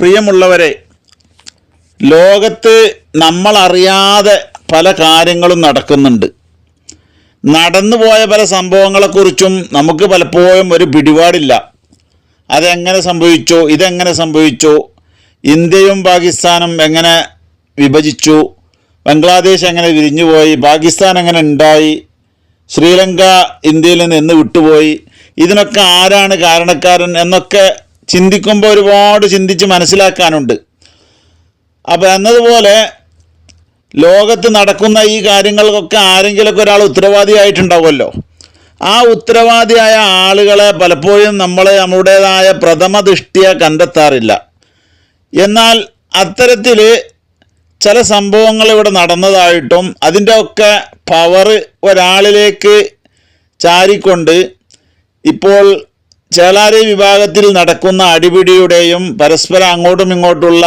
പ്രിയമുള്ളവരെ ലോകത്ത് നമ്മളറിയാതെ പല കാര്യങ്ങളും നടക്കുന്നുണ്ട്. നടന്നു പോയ പല സംഭവങ്ങളെക്കുറിച്ചും നമുക്ക് പലപ്പോഴും ഒരു പിടിപാടില്ല. അതെങ്ങനെ സംഭവിച്ചു ഇതെങ്ങനെ സംഭവിച്ചു ഇന്ത്യയും പാകിസ്ഥാനും എങ്ങനെ വിഭജിച്ചു ബംഗ്ലാദേശ് എങ്ങനെ വിരിഞ്ഞുപോയി പാകിസ്ഥാൻ എങ്ങനെ ഉണ്ടായി ശ്രീലങ്ക ഇന്ത്യയിൽ നിന്ന് എന്ന് വിട്ടുപോയി ഇതിനൊക്കെ ആരാണ് കാരണക്കാരൻ എന്നൊക്കെ ചിന്തിക്കുമ്പോൾ ഒരുപാട് ചിന്തിച്ച് മനസ്സിലാക്കാനുണ്ട്. അപ്പോൾ എന്നതുപോലെ ലോകത്ത് നടക്കുന്ന ഈ കാര്യങ്ങൾക്കൊക്കെ ആരെങ്കിലുമൊക്കെ ഒരാൾ ഉത്തരവാദിയായിട്ടുണ്ടാവുമല്ലോ. ആ ഉത്തരവാദിയായ ആളുകളെ പലപ്പോഴും നമ്മൾ നമ്മുടേതായ പ്രഥമ ദൃഷ്ടിയെ കണ്ടെത്താറില്ല. എന്നാൽ അത്തരത്തിൽ ചില സംഭവങ്ങൾ ഇവിടെ നടന്നതായിട്ടും അതിന്റെ ഒക്കെ പവർ ഒരാളിലേക്ക് ചാരിക്കൊണ്ട് ഇപ്പോൾ ചേളാരി വിഭാഗത്തിൽ നടക്കുന്ന അടിപിടിയുടെയും പരസ്പരം അങ്ങോട്ടും ഇങ്ങോട്ടുള്ള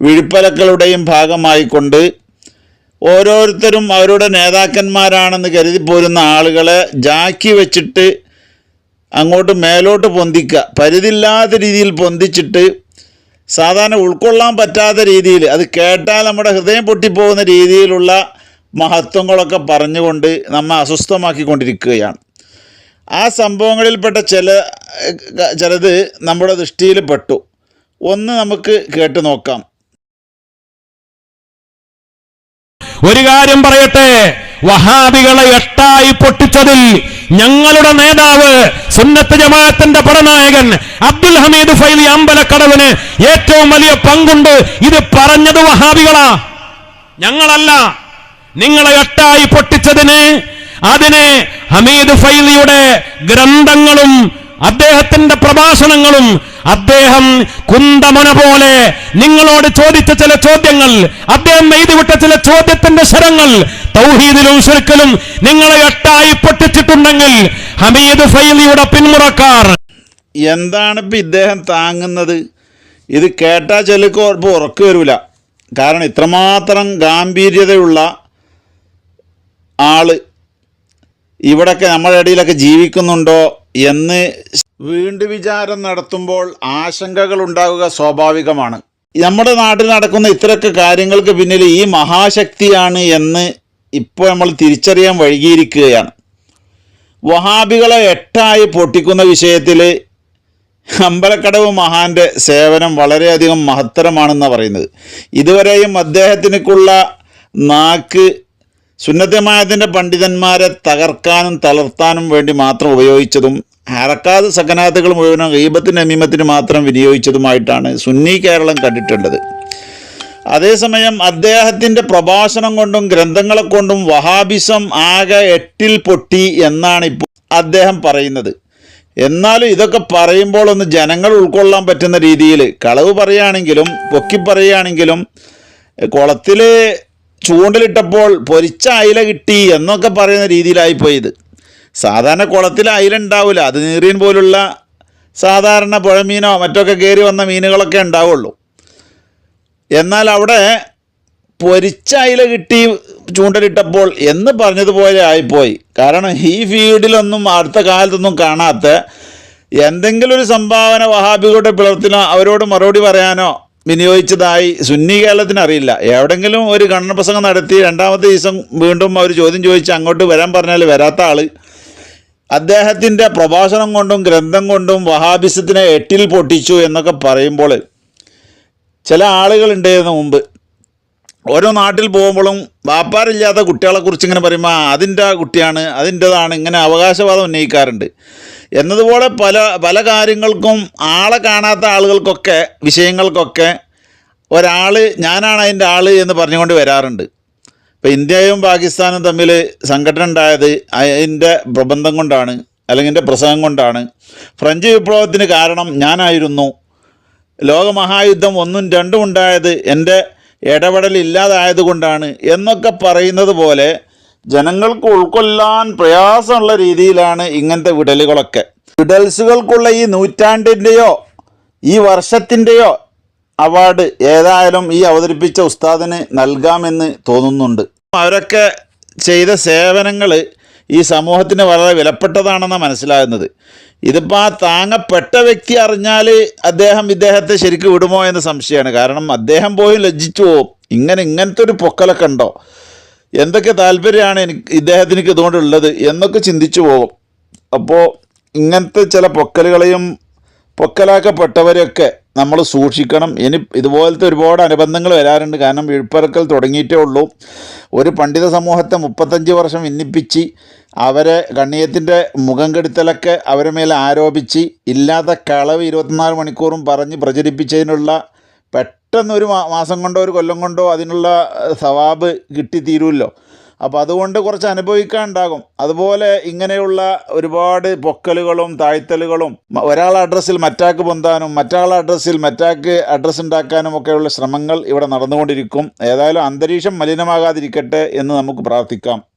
വിഴുപ്പലക്കളുടെയും ഭാഗമായിക്കൊണ്ട് ഓരോരുത്തരും അവരുടെ നേതാക്കന്മാരാണെന്ന് കരുതി പോരുന്ന ആളുകളെ ജാക്കി വെച്ചിട്ട് അങ്ങോട്ട് മേലോട്ട് പൊന്തിക്കുക. പരിധിയില്ലാത്ത രീതിയിൽ പൊന്തിച്ചിട്ട് സാധാരണ ഉൾക്കൊള്ളാൻ പറ്റാത്ത രീതിയിൽ അത് കേട്ടാൽ നമ്മുടെ ഹൃദയം പൊട്ടിപ്പോകുന്ന രീതിയിലുള്ള മഹത്വങ്ങളൊക്കെ പറഞ്ഞുകൊണ്ട് നമ്മെ അസ്വസ്ഥമാക്കിക്കൊണ്ടിരിക്കുകയാണ്. ആ സംഭവങ്ങളിൽപ്പെട്ട ചില ചിലത് നമ്മുടെ ദൃഷ്ടിയിൽ പെട്ടു. ഒന്ന് നമുക്ക് കേട്ടു നോക്കാം. ഒരു കാര്യം പറയട്ടെ. വഹാബികളെ എട്ടായി പൊട്ടിച്ചതിൽ ഞങ്ങളുടെ നേതാവ് സുന്നത്ത് ജമാഅത്തിന്റെ പടനായകൻ അബ്ദുൽ ഹമീദ് ഫൈലി അമ്പലക്കടവിന് ഏറ്റവും വലിയ പങ്കുണ്ട്. ഇത് പറഞ്ഞത് വഹാബികളാ. ഞങ്ങളല്ല. നിങ്ങളെ എട്ടായി പൊട്ടിച്ചതിന് അതിന് ഹമീദ് ഫൈലിയുടെ ഗ്രന്ഥങ്ങളും അദ്ദേഹത്തിന്റെ പ്രഭാഷണങ്ങളും അദ്ദേഹം കുന്തമന പോലെ നിങ്ങളോട് ചോദിച്ച ചില ചോദ്യങ്ങൾ അദ്ദേഹം എഴുതിവിട്ട ചില ചോദ്യത്തിന്റെ ശരങ്ങൾ തൗഹീദിലും ശിർക്കിലും നിങ്ങളെ എട്ടായി പൊട്ടിച്ചിട്ടുണ്ടെങ്കിൽ ഹമീദ് ഫൈലിയുടെ പിന്മുറക്കാർ. എന്താണ് ഇപ്പം ഇദ്ദേഹം താങ്ങുന്നത്? ഇത് കേട്ടാ ചിലക്ക് ഇപ്പോൾ ഉറക്കു വരില്ല കാരണം ഇത്രമാത്രം ഗാംഭീര്യതയുള്ള ആൾ ഇവിടൊക്കെ നമ്മുടെ ഇടയിലൊക്കെ ജീവിക്കുന്നുണ്ടോ എന്ന് വീണ്ടും വിചാരം നടത്തുമ്പോൾ ആശങ്കകൾ ഉണ്ടാവുക സ്വാഭാവികമാണ്. നമ്മുടെ നാട്ടിൽ നടക്കുന്ന ഇത്രയൊക്കെ കാര്യങ്ങൾക്ക് പിന്നിൽ ഈ മഹാശക്തിയാണ് എന്ന് ഇപ്പോൾ നമ്മൾ തിരിച്ചറിയാൻ വൈകിയിരിക്കുകയാണ്. വഹാബികളെ എട്ടായി പൊട്ടിക്കുന്ന വിഷയത്തിൽ അമ്പലക്കടവ് മഹാന്റെ സേവനം വളരെയധികം മഹത്തരമാണെന്നാണ് പറയുന്നത്. ഇതുവരെയും അദ്ദേഹത്തിനുള്ള നാക്ക് സുന്നത്തമായതിന്റെ പണ്ഡിതന്മാരെ തകർക്കാനും തളർത്താനും വേണ്ടി മാത്രം ഉപയോഗിച്ചതും ഹറക്കാത് സക്കനാത്തുകൾ മുഴുവനും ഗീബത്തിന് അമീമത്തിന് മാത്രം വിനിയോഗിച്ചതുമായിട്ടാണ് സുന്നി കേരളം കണ്ടിട്ടുള്ളത്. അതേസമയം അദ്ദേഹത്തിന്റെ പ്രഭാഷണം കൊണ്ടും ഗ്രന്ഥങ്ങളെ കൊണ്ടും വഹാബിസം ആകെ എട്ടിൽ പൊട്ടി എന്നാണ് ഇപ്പോൾ അദ്ദേഹം പറയുന്നത്. എന്നാലും ഇതൊക്കെ പറയുമ്പോൾ ഒന്ന് ജനങ്ങൾ ഉൾക്കൊള്ളാൻ പറ്റുന്ന രീതിയിൽ കളവ് പറയുകയാണെങ്കിലും പൊക്കി പറയുകയാണെങ്കിലും കുളത്തിൽ ചൂണ്ടലിട്ടപ്പോൾ പൊരിച്ച അയില കിട്ടി എന്നൊക്കെ പറയുന്ന രീതിയിലായി പോയത്. സാധാരണ കുളത്തിൽ അയില ഉണ്ടാവില്ല അത് നീറിയൻ പോലുള്ള സാധാരണ പുഴമീനോ മറ്റൊക്കെ കയറി വന്ന മീനുകളൊക്കെ ഉണ്ടാവുള്ളൂ. എന്നാൽ അവിടെ പൊരിച്ച അയില കിട്ടി ചൂണ്ടലിട്ടപ്പോൾ എന്ന് പറഞ്ഞതുപോലെ ആയിപ്പോയി. കാരണം ഈ ഫീൽഡിലൊന്നും അടുത്ത കാലത്തൊന്നും കാണാത്ത എന്തെങ്കിലും ഒരു സംഭാവന വഹാബികളുടെ പിളർത്തിനോ അവരോട് മറുപടി പറയാനോ വിനിയോഗിച്ചതായി സുന്നി കേരളത്തിന് അറിയില്ല. എവിടെങ്കിലും ഒരു ഖണ്ഡന പ്രസംഗം നടത്തി രണ്ടാമത്തെ ദിവസം വീണ്ടും അവർ ചോദ്യം ചോദിച്ച് അങ്ങോട്ട് വരാൻ പറഞ്ഞാൽ വരാത്ത ആൾ അദ്ദേഹത്തിന്റെ പ്രഭാഷണം കൊണ്ടും ഗ്രന്ഥം കൊണ്ടും വഹാബിസത്തിനെ എട്ടിൽ പൊട്ടിച്ചു എന്നൊക്കെ പറയുമ്പോൾ ചില ആളുകളുണ്ടായിരുന്നു മുമ്പ്. ഓരോ നാട്ടിൽ പോകുമ്പോഴും വാപ്പാരില്ലാത്ത കുട്ടികളെക്കുറിച്ച് ഇങ്ങനെ പറയുമ്പോൾ "ആ, അതിന്റെ കുട്ടിയാണ് അതിന്റെതാണ് ഇങ്ങനെ അവകാശവാദം ഉന്നയിക്കാറുണ്ട്. എന്നതുപോലെ പല പല കാര്യങ്ങൾക്കും ആളെ കാണാത്ത ആളുകൾക്കൊക്കെ വിഷയങ്ങൾക്കൊക്കെ ഒരാൾ ഞാനാണ് അതിന്റെ ആൾ എന്ന് പറഞ്ഞുകൊണ്ട് വരാറുണ്ട്. ഇപ്പോൾ ഇന്ത്യയും പാകിസ്ഥാനും തമ്മിൽ സംഘടന ഉണ്ടായത് അതിന്റെ പ്രബന്ധം കൊണ്ടാണ് അല്ലെങ്കിൽ എന്റെ പ്രസംഗം കൊണ്ടാണ്. ഫ്രഞ്ച് വിപ്ലവത്തിന് കാരണം ഞാനായിരുന്നു. ലോകമഹായുദ്ധം ഒന്നും രണ്ടും ഉണ്ടായത് എന്റെ ഇടപെടൽ ഇല്ലാതായത് കൊണ്ടാണ് എന്നൊക്കെ പറയുന്നത് പോലെ ജനങ്ങൾക്ക് ഉൾക്കൊള്ളാൻ പ്രയാസമുള്ള രീതിയിലാണ് ഇങ്ങനത്തെ വിടലുകളൊക്കെ. വിടൽസുകൾക്കുള്ള ഈ നൂറ്റാണ്ടിന്റെയോ ഈ വർഷത്തിന്റെയോ അവാർഡ് ഏതായാലും ഈ അവതരിപ്പിച്ച ഉസ്താദിന് നൽകാമെന്ന് തോന്നുന്നുണ്ട്. അവരൊക്കെ ചെയ്ത സേവനങ്ങൾ ഈ സമൂഹത്തിന് വളരെ വിലപ്പെട്ടതാണെന്നാണ് മനസ്സിലാകുന്നത്. ഇതിപ്പോൾ ആ താങ്ങപ്പെട്ട വ്യക്തി അറിഞ്ഞാൽ അദ്ദേഹം ഇദ്ദേഹത്തെ ശരിക്കും വിടുമോ എന്ന് സംശയമാണ്. കാരണം അദ്ദേഹം പോയി ലജ്ജിച്ചു പോവും. ഇങ്ങനെ ഇങ്ങനത്തെ ഒരു പൊക്കലൊക്കെ ഉണ്ടോ? എന്തൊക്കെ താല്പര്യമാണ് എനിക്ക് ഇദ്ദേഹത്തിന് ഇതുകൊണ്ടുള്ളത് എന്നൊക്കെ ചിന്തിച്ചു പോകും. അപ്പോൾ ഇങ്ങനത്തെ ചില പൊക്കലുകളെയും പൊക്കലാക്കപ്പെട്ടവരെയൊക്കെ നമ്മൾ സൂക്ഷിക്കണം. ഇനി ഇതുപോലത്തെ ഒരുപാട് അനുബന്ധങ്ങൾ വരാറുണ്ട്. കാരണം വീഴ്പ്പറക്കൽ തുടങ്ങിയിട്ടേ ഉള്ളൂ. ഒരു പണ്ഡിത സമൂഹത്തെ മുപ്പത്തഞ്ച് വർഷം ഭിന്നിപ്പിച്ച് അവരെ ഗണ്യത്തിന്റെ മുഖം കെടുത്തലൊക്കെ അവരെ മേൽ ആരോപിച്ച് ഇല്ലാത്ത കളവ് ഇരുപത്തിനാല് മണിക്കൂറും പറഞ്ഞ് പ്രചരിപ്പിച്ചതിനുള്ള പെട്ടെന്നൊരു മാസം കൊണ്ടോ ഒരു കൊല്ലം കൊണ്ടോ അതിനുള്ള സവാബ് കിട്ടിത്തീരുമല്ലോ. അപ്പോൾ അതുകൊണ്ട് കുറച്ച് അനുഭവിക്കാനുണ്ടാകും. അതുപോലെ ഇങ്ങനെയുള്ള ഒരുപാട് പൊക്കലുകളും താഴ്ത്തലുകളും ഒരാളെ അഡ്രസ്സിൽ മറ്റാക്ക് പൊന്താനും മറ്റാളെ അഡ്രസ്സിൽ മറ്റാക്ക് അഡ്രസ്സ് ഉണ്ടാക്കാനും ഒക്കെയുള്ള ശ്രമങ്ങൾ ഇവിടെ നടന്നുകൊണ്ടിരിക്കും. ഏതായാലും അന്തരീക്ഷം മലിനമാകാതിരിക്കട്ടെ എന്ന് നമുക്ക് പ്രാർത്ഥിക്കാം.